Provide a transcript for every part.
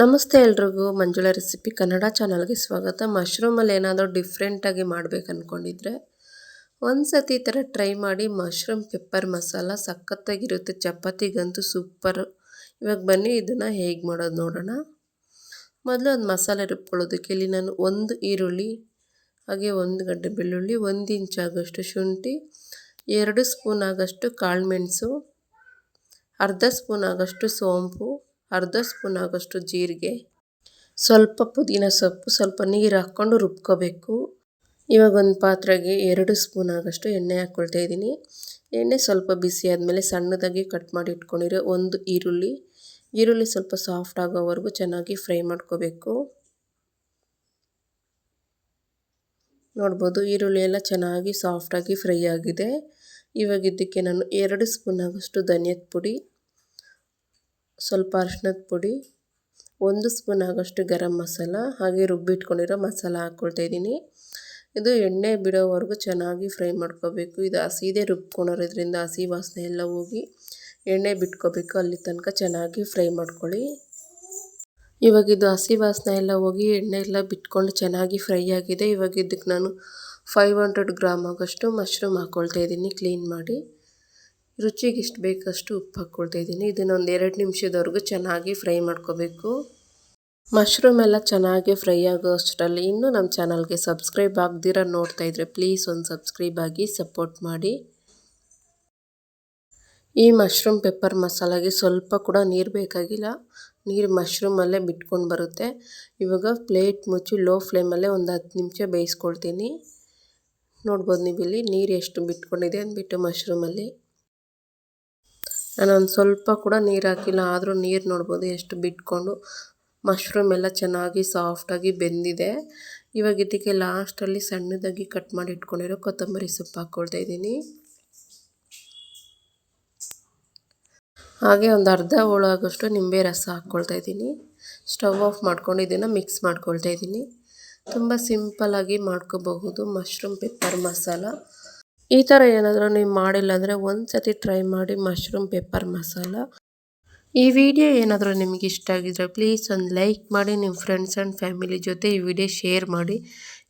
ನಮಸ್ತೆ ಎಲ್ರಿಗೂ, ಮಂಜುಳ ರೆಸಿಪಿ ಕನ್ನಡ ಚಾನಲ್ಗೆ ಸ್ವಾಗತ. ಮಶ್ರೂಮಲ್ಲಿ ಏನಾದರೂ ಡಿಫ್ರೆಂಟಾಗಿ ಮಾಡ್ಬೇಕು ಅಂದ್ಕೊಂಡಿದ್ರೆ ಒಂದು ಸತಿ ಈ ಥರ ಟ್ರೈ ಮಾಡಿ ಮಶ್ರೂಮ್ ಪೆಪ್ಪರ್ ಮಸಾಲ ಸಖತ್ತಾಗಿರುತ್ತೆ. ಚಪಾತಿಗಂತೂ ಸೂಪರ್ ಇವಾಗ ಬನ್ನಿ ಇದನ್ನು ಹೇಗೆ ಮಾಡೋದು ನೋಡೋಣ. ಮೊದಲು ಒಂದು ಮಸಾಲೆ ರುಬ್ಕೊಳ್ಳೋದಕ್ಕೆ ಇಲ್ಲಿ ನಾನು ಒಂದು ಈರುಳ್ಳಿ, ಹಾಗೆ ಒಂದು ಗಡ್ಡೆ ಬೆಳ್ಳುಳ್ಳಿ, ಒಂದು ಇಂಚಾಗಷ್ಟು ಶುಂಠಿ, ಎರಡು ಸ್ಪೂನ್ ಆಗೋಷ್ಟು ಕಾಳುಮೆಣಸು ಅರ್ಧ ಸ್ಪೂನ್ ಆಗೋಷ್ಟು ಸೋಂಪು ಅರ್ಧ ಸ್ಪೂನ್ ಆಗೋಷ್ಟು ಜೀರಿಗೆ, ಸ್ವಲ್ಪ ಪುದೀನ ಸೊಪ್ಪು, ಸ್ವಲ್ಪ ನೀರು ಹಾಕ್ಕೊಂಡು ರುಬ್ಕೋಬೇಕು. ಇವಾಗ ಒಂದು ಪಾತ್ರೆಗೆ ಎರಡು ಸ್ಪೂನ್ ಆಗೋಷ್ಟು ಎಣ್ಣೆ ಹಾಕ್ಕೊಳ್ತಾ ಇದ್ದೀನಿ. ಎಣ್ಣೆ ಸ್ವಲ್ಪ ಬಿಸಿ ಆದಮೇಲೆ ಸಣ್ಣದಾಗಿ ಕಟ್ ಮಾಡಿ ಇಟ್ಕೊಂಡಿರೋ ಒಂದು ಈರುಳ್ಳಿ. ಈರುಳ್ಳಿ ಸ್ವಲ್ಪ ಸಾಫ್ಟ್ ಆಗೋವರೆಗೂ ಚೆನ್ನಾಗಿ ಫ್ರೈ ಮಾಡ್ಕೋಬೇಕು. ನೋಡ್ಬೋದು ಈರುಳ್ಳಿ ಎಲ್ಲ ಚೆನ್ನಾಗಿ ಸಾಫ್ಟಾಗಿ ಫ್ರೈ ಆಗಿದೆ. ಇವಾಗ ಇದಕ್ಕೆ ನಾನು ಎರಡು ಸ್ಪೂನ್ ಆಗೋಷ್ಟು ಧನಿಯದ ಪುಡಿ. ಸ್ವಲ್ಪ ಅರ್ಶಿನದ ಪುಡಿ, ಒಂದು ಸ್ಪೂನ್ ಆಗೋಷ್ಟು ಗರಂ ಮಸಾಲ, ಹಾಗೆ ರುಬ್ಬಿಟ್ಕೊಂಡಿರೋ ಮಸಾಲ ಹಾಕ್ಕೊಳ್ತಾ ಇದ್ದೀನಿ. ಇದು ಎಣ್ಣೆ ಬಿಡೋವರೆಗೂ ಚೆನ್ನಾಗಿ ಫ್ರೈ ಮಾಡ್ಕೋಬೇಕು. ಇದು ಹಸಿದೇ ರುಬ್ಕೊಂಡಿರೋದ್ರಿಂದ ಹಸಿ ವಾಸನೆ ಎಲ್ಲ ಹೋಗಿ ಎಣ್ಣೆ ಬಿಟ್ಕೋಬೇಕು. ಅಲ್ಲಿ ತನಕ ಚೆನ್ನಾಗಿ ಫ್ರೈ ಮಾಡ್ಕೊಳ್ಳಿ. ಇವಾಗ ಇದು ಹಸಿ ವಾಸನೆ ಎಲ್ಲ ಹೋಗಿ ಎಣ್ಣೆ ಎಲ್ಲ ಬಿಟ್ಕೊಂಡು ಚೆನ್ನಾಗಿ ಫ್ರೈ ಆಗಿದೆ. ಇವಾಗ ಇದಕ್ಕೆ ನಾನು ಫೈವ್ ಹಂಡ್ರೆಡ್ ಗ್ರಾಮ್ ಆಗೋಷ್ಟು ಮಶ್ರೂಮ್ ಹಾಕ್ಕೊಳ್ತಾ ಇದ್ದೀನಿ. ಕ್ಲೀನ್ ಮಾಡಿ. ರುಚಿಗೆ ಇಷ್ಟು ಬೇಕಷ್ಟು ಉಪ್ಪು ಹಾಕ್ಕೊಳ್ತಾ ಇದ್ದೀನಿ. ಇದನ್ನೊಂದು ಎರಡು ನಿಮಿಷದವರೆಗೂ ಚೆನ್ನಾಗಿ ಫ್ರೈ ಮಾಡ್ಕೋಬೇಕು. ಮಶ್ರೂಮ್ ಎಲ್ಲ ಚೆನ್ನಾಗಿ ಫ್ರೈ ಆಗೋ ಅಷ್ಟರಲ್ಲಿ ಇನ್ನೂ ನಮ್ಮ ಚಾನಲ್ಗೆ ಸಬ್ಸ್ಕ್ರೈಬ್ ಆಗದಿರ ನೋಡ್ತಾ ಇದ್ರೆ ಪ್ಲೀಸ್ ಒಂದು ಸಬ್ಸ್ಕ್ರೈಬ್ ಆಗಿ ಸಪೋರ್ಟ್ ಮಾಡಿ. ಈ ಮಶ್ರೂಮ್ ಪೆಪ್ಪರ್ ಮಸಾಲಾಗೆ ಸ್ವಲ್ಪ ಕೂಡ ನೀರು ಬೇಕಾಗಿಲ್ಲ. ನೀರು ಮಶ್ರೂಮಲ್ಲೇ ಬಿಟ್ಕೊಂಡು ಬರುತ್ತೆ. ಇವಾಗ ಪ್ಲೇಟ್ ಮುಚ್ಚಿ ಲೋ ಫ್ಲೇಮಲ್ಲೇ ಒಂದು ಹತ್ತು ನಿಮಿಷ ಬೇಯಿಸ್ಕೊಳ್ತೀನಿ. ನೋಡ್ಬೋದು ನೀವು ಇಲ್ಲಿ ನೀರು ಎಷ್ಟು ಬಿಟ್ಕೊಂಡಿದೆ ಅಂದ್ಬಿಟ್ಟು ಮಶ್ರೂಮಲ್ಲಿ. ನಾನೊಂದು ಸ್ವಲ್ಪ ಕೂಡ ನೀರು ಹಾಕಿಲ್ಲ, ಆದರೂ ನೀರು ನೋಡ್ಬೋದು ಎಷ್ಟು ಬಿಟ್ಕೊಂಡು. ಮಶ್ರೂಮ್ ಎಲ್ಲ ಚೆನ್ನಾಗಿ ಸಾಫ್ಟಾಗಿ ಬೆಂದಿದೆ. ಇವಾಗ ಇದಕ್ಕೆ ಲಾಸ್ಟಲ್ಲಿ ಸಣ್ಣದಾಗಿ ಕಟ್ ಮಾಡಿ ಇಟ್ಕೊಂಡಿರೋ ಕೊತ್ತಂಬರಿ ಸೊಪ್ಪು ಹಾಕ್ಕೊಳ್ತಾ ಇದ್ದೀನಿ. ಹಾಗೆ ಒಂದು ಅರ್ಧ ಹೋಳಾಗೋಷ್ಟು ನಿಂಬೆ ರಸ ಹಾಕ್ಕೊಳ್ತಾ ಇದ್ದೀನಿ. ಸ್ಟವ್ ಆಫ್ ಮಾಡ್ಕೊಂಡು ಇದನ್ನು ಮಿಕ್ಸ್ ಮಾಡ್ಕೊಳ್ತಾ ಇದ್ದೀನಿ. ತುಂಬ ಸಿಂಪಲ್ಲಾಗಿ ಮಾಡ್ಕೋಬಹುದು ಮಶ್ರೂಮ್ ಪೆಪ್ಪರ್ ಮಸಾಲ. ಈ ಥರ ಏನಾದರೂ ನೀವು ಮಾಡಿಲ್ಲ ಅಂದರೆ ಒಂದು ಸತಿ ಟ್ರೈ ಮಾಡಿ ಮಶ್ರೂಮ್ ಪೆಪ್ಪರ್ ಮಸಾಲ ಈ ವಿಡಿಯೋ ಏನಾದರೂ ನಿಮಗೆ ಇಷ್ಟ ಆಗಿದ್ರೆ ಪ್ಲೀಸ್ ಒಂದು ಲೈಕ್ ಮಾಡಿ, ನಿಮ್ಮ ಫ್ರೆಂಡ್ಸ್ ಆ್ಯಂಡ್ ಫ್ಯಾಮಿಲಿ ಜೊತೆ ಈ ವಿಡಿಯೋ ಶೇರ್ ಮಾಡಿ.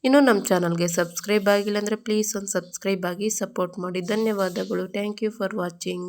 ಇನ್ನೂ ನಮ್ಮ ಚಾನಲ್ಗೆ ಸಬ್ಸ್ಕ್ರೈಬ್ ಆಗಿಲ್ಲ ಅಂದರೆ ಪ್ಲೀಸ್ ಒಂದು ಸಬ್ಸ್ಕ್ರೈಬ್ ಆಗಿ ಸಪೋರ್ಟ್ ಮಾಡಿ. ಧನ್ಯವಾದಗಳು. Thank you for watching